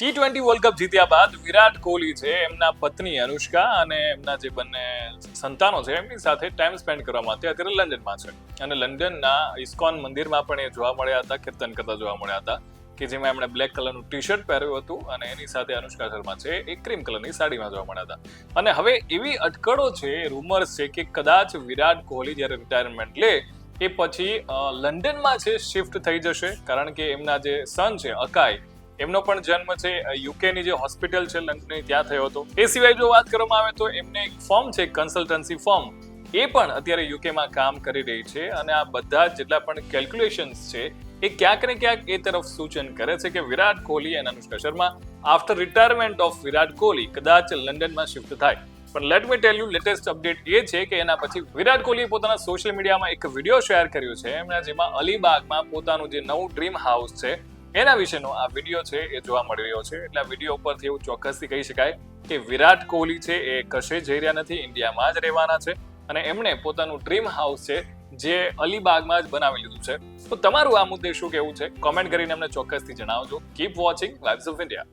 T twenty world cup જીત્યા બાદ વિરાટ કોહલી છે, એમના પત્ની અનુષ્કા અને એમના જે બંને સંતાનો છે, એમની સાથે ટાઈમ સ્પેન્ડ કરવા માટે અત્યારે લંડનમાં છે. અને લંડનના ઇસ્કોન મંદિરમાં પણ એ જોવા મળ્યા હતા, કીર્તન કરતા જોવા મળ્યા હતા, કે જેમાં એમણે બ્લેક કલરનું ટી શર્ટ પહેર્યું હતું અને એની સાથે અનુષ્કા શર્મા છે, એ ક્રીમ કલરની સાડીમાં જોવા મળ્યા હતા. અને હવે એવી અટકળો છે રૂમર્સ છે કે કદાચ વિરાટ કોહલી જ્યારે રિટાયરમેન્ટ લે, એ પછી લંડનમાં છે શિફ્ટ થઈ જશે, કારણ કે એમના જે સન છે, અકાય એમનો પણ જન્મ છે યુકેની જે હોસ્પિટલ છે લંડનની ત્યાં થયો હતો. એ સિવાય જો વાત કરવામાં આવે તો એમને એક ફોર્મ છે, કન્સલ્ટન્સી ફોર્મ. એ પણ અત્યારે યુકેમાં કામ કરી રહી છે અને આ બધા જેટલા પણ કેલ્ક્યુલેશન્સ છે, એ ક્યાંક ને ક્યાંક એ તરફ સૂચન કરે છે કે વિરાટ કોહલી અને Anushka Sharma after retirement of Virat Kohli કદાચ લંડનમાં શિફ્ટ થાય. પણ let me tell you latest update એ છે કે એના પછી વિરાટ કોહલીએ પોતાના સોશિયલ મીડિયામાં એક વીડિયો શેર કર્યો છે, એમના જેમાં અલીબાગમાં પોતાનું જે નવું ડ્રીમ હાઉસ છે એના વિશેનો આ વીડિયો છે એ જોવા મળી રહ્યો છે. એટલે આ વીડિયો ઉપરથી એવું ચોક્કસથી કહી શકાય કે વિરાટ કોહલી છે એ કશે જઈ રહ્યા નથી, ઇન્ડિયામાં જ રહેવાના છે અને એમણે પોતાનું ડ્રીમ હાઉસ છે જે અલીબાગમાં જ બનાવી લીધું છે. તો તમારું આ મુદ્દે શું કહેવું છે? કોમેન્ટ કરીને અમને ચોક્કસથી જણાવજો. Keep watching lives of India